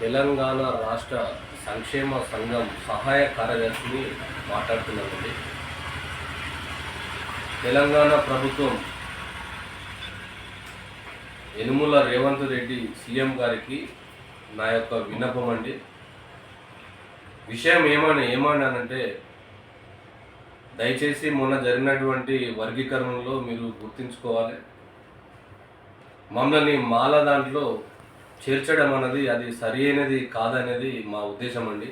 తెలంగాణ రాష్ట్ర సంక్షేమ సంఘం సహాయ కార్యదర్శిని మాట్లాడుతున్నామండి తెలంగాణ ప్రభుత్వం యనుమల రేవంత్ రెడ్డి సీఎం గారికి నా యొక్క విన్నపం అండి. విషయం ఏమని ఏమన్నానంటే దయచేసి మొన్న జరిగినటువంటి వర్గీకరణలో మీరు గుర్తుంచుకోవాలి. మమ్మల్ని మాల దాంట్లో చేర్చడం అన్నది అది సరి అయినది కాదనేది మా ఉద్దేశం అండి.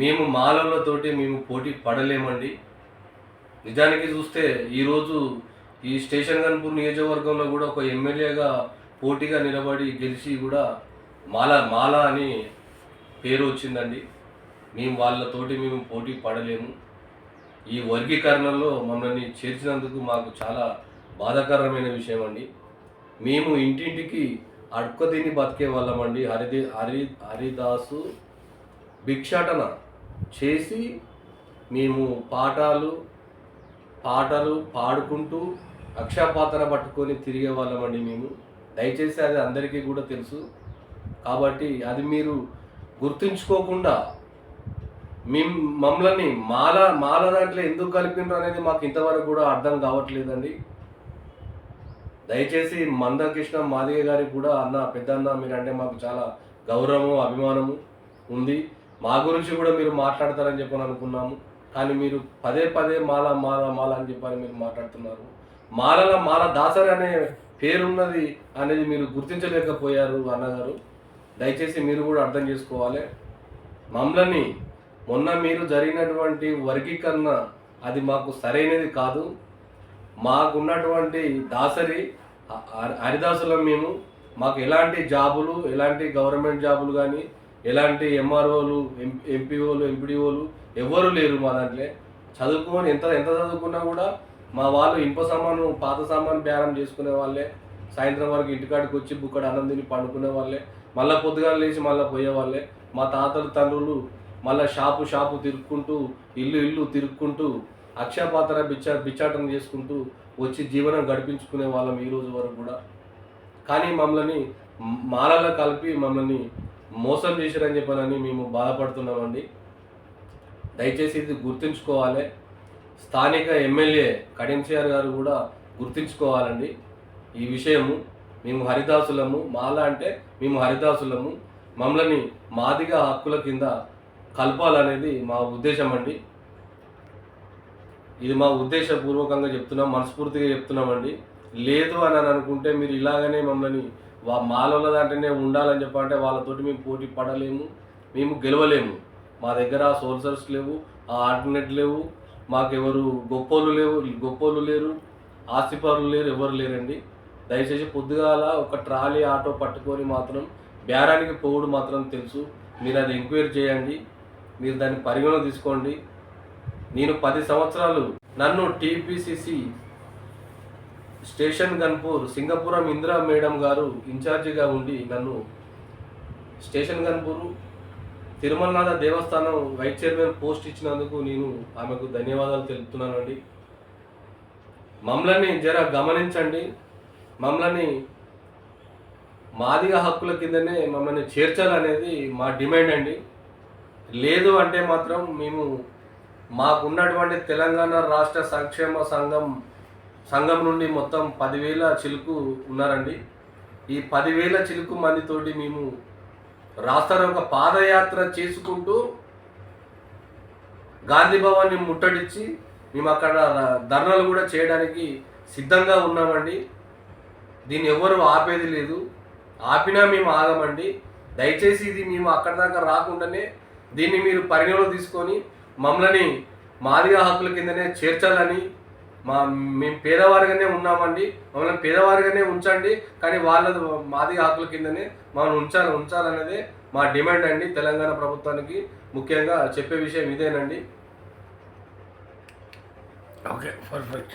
మేము మాలలతోటి మేము పోటీ పడలేమండి. నిజానికి చూస్తే ఈరోజు ఈ స్టేషన్ గన్పూర్ నియోజకవర్గంలో కూడా ఒక ఎమ్మెల్యేగా పోటీగా నిలబడి గెలిచి కూడా మాల మాల అని పేరు వచ్చిందండి. మేము వాళ్ళతోటి మేము పోటీ పడలేము. ఈ వర్గీకరణలో మమ్మల్ని చేర్చినందుకు మాకు చాలా బాధాకరమైన విషయం అండి. మేము ఇంటింటికి అడుక్క తిని బతికే వాళ్ళమండి హరిది హరి హరిదాసు భిక్షాటన చేసి మేము పాఠాలు పాటలు పాడుకుంటూ అక్షపాత్ర పట్టుకొని తిరిగే వాళ్ళమండి మేము. దయచేసి అది అందరికీ కూడా తెలుసు. కాబట్టి అది మీరు గుర్తుంచుకోకుండా మేము మమ్మల్ని మాల మాల దాంట్లో ఎందుకు కలిపినారు అనేది మాకు ఇంతవరకు కూడా అర్థం కావట్లేదండి. దయచేసి మందకృష్ణ మాదిగ గారికి కూడా అన్న పెద్ద అన్న మీరంటే మాకు చాలా గౌరవము అభిమానము ఉంది. మా గురించి కూడా మీరు మాట్లాడతారని చెప్పని అనుకున్నాము. కానీ మీరు పదే పదే మాల మాల మాల అని చెప్పని మీరు మాట్లాడుతున్నారు. మాలల మాల దాసరి అనే పేరున్నది అనేది మీరు గుర్తించలేకపోయారు అన్నగారు. దయచేసి మీరు కూడా అర్థం చేసుకోవాలి. మమ్మల్ని మొన్న మీరు జరిగినటువంటి వర్గీకరణ అది మాకు సరైనది కాదు. మాకున్నటువంటి దాసరి హరిదాసులం మేము. మాకు ఎలాంటి జాబులు ఎలాంటి గవర్నమెంట్ జాబులు కానీ ఎలాంటి ఎంఆర్ఓలు ఎంపీఓలు ఎంపీడీఓలు ఎవ్వరూ లేరు మా దాంట్లో. చదువుకొని ఎంత ఎంత చదువుకున్నా కూడా మా వాళ్ళు ఇంప సామాను పాత సామాను బేరం చేసుకునే వాళ్ళే. సాయంత్రం వరకు ఇంటికాడికి వచ్చి బుక్కడ అన్నం తిని పండుకునే వాళ్ళే. మళ్ళీ పొద్దుగాల లేచి మళ్ళీ పోయేవాళ్ళే మా తాతలు తండ్రులు మళ్ళీ షాపు షాపు తిరుక్కుంటూ ఇల్లు ఇల్లు తిరుక్కుంటూ అక్షయపాత్ర బిచ్చా బిచ్చాటం చేసుకుంటూ వచ్చి జీవనం గడిపించుకునే వాళ్ళం ఈ రోజు వరకు కూడా. కానీ మమ్మల్ని మాలలో కలిపి మమ్మల్ని మోసం చేశారని చెప్పనని మేము బాధపడుతున్నామండి. దయచేసి ఇది గుర్తుంచుకోవాలి. స్థానిక ఎమ్మెల్యే కడియంసిఆర్ గారు కూడా గుర్తుంచుకోవాలండి. ఈ విషయము మేము హరిదాసులము మాల అంటే మేము హరిదాసులము. మమ్మల్ని మాదిగా హక్కుల కింద కలపాలనేది మా ఉద్దేశం అండి ఇది మా ఉద్దేశపూర్వకంగా చెప్తున్నాం మనస్ఫూర్తిగా చెప్తున్నామండి. లేదు అని అని అనుకుంటే మీరు ఇలాగనే మమ్మల్ని వా మాలోల దాంట్లోనే ఉండాలని చెప్పంటే వాళ్ళతోటి మేము పోటీ పడలేము మేము గెలవలేము. మా దగ్గర ఆ సోల్సర్స్ లేవు ఆ ఆల్టర్నేట్ లేవు మాకెవరు గొప్పోళ్ళు లేవు గొప్పోళ్ళు లేరు ఆస్తిపరులు లేరు ఎవరు లేరండి. దయచేసి పొద్దుగాల ఒక ట్రాలీ ఆటో పట్టుకొని మాత్రం బేరానికి పోవుడు మాత్రం తెలుసు. మీరు అది ఎంక్వైరీ చేయండి మీరు దాన్ని పరిగణన తీసుకోండి. నేను పది సంవత్సరాలు నన్ను TPCC station Ghanpur Singapuram Indira madam garu ఇన్ఛార్జిగా ఉండి నన్ను స్టేషన్ గన్పూర్ తిరుమలనాథ దేవస్థానం వైస్ చైర్మన్ పోస్ట్ ఇచ్చినందుకు నేను ఆమెకు ధన్యవాదాలు తెలుపుతున్నానండి. మమ్మల్ని జర గమనించండి. మమ్మల్ని మాదిగ హక్కుల కిందనే మమ్మల్ని చేర్చాలనేది మా డిమాండ్ అండి. లేదు అంటే మాత్రం మేము మాకున్నటువంటి తెలంగాణ రాష్ట్ర సంక్షేమ సంఘం సంఘం నుండి మొత్తం పదివేల చిలుకు ఉన్నారండి. ఈ పదివేల చిలుకు మందితోటి మేము రాష్ట్ర ఒక పాదయాత్ర చేసుకుంటూ గాంధీ భవన్ని ముట్టడిచ్చి మేము అక్కడ ధర్నాలు కూడా చేయడానికి సిద్ధంగా ఉన్నామండి. దీన్ని ఎవరు ఆపేది లేదు. ఆపినా మేము ఆగమండి. దయచేసి ఇది మేము అక్కడ దాకా రాకుండానే దీన్ని మీరు పరిగణలో తీసుకొని మమ్మల్ని మాదిగా హక్కుల కిందనే చేర్చాలని మా మేము పేదవారిగానే ఉన్నామండి. మమ్మల్ని పేదవారిగానే ఉంచండి. కానీ వాళ్ళ మాదిగా హక్కుల కిందనే మమ్మల్ని ఉంచాలి ఉంచాలనేదే మా డిమాండ్ అండి తెలంగాణ ప్రభుత్వానికి. ముఖ్యంగా చెప్పే విషయం ఇదేనండి. Okay perfect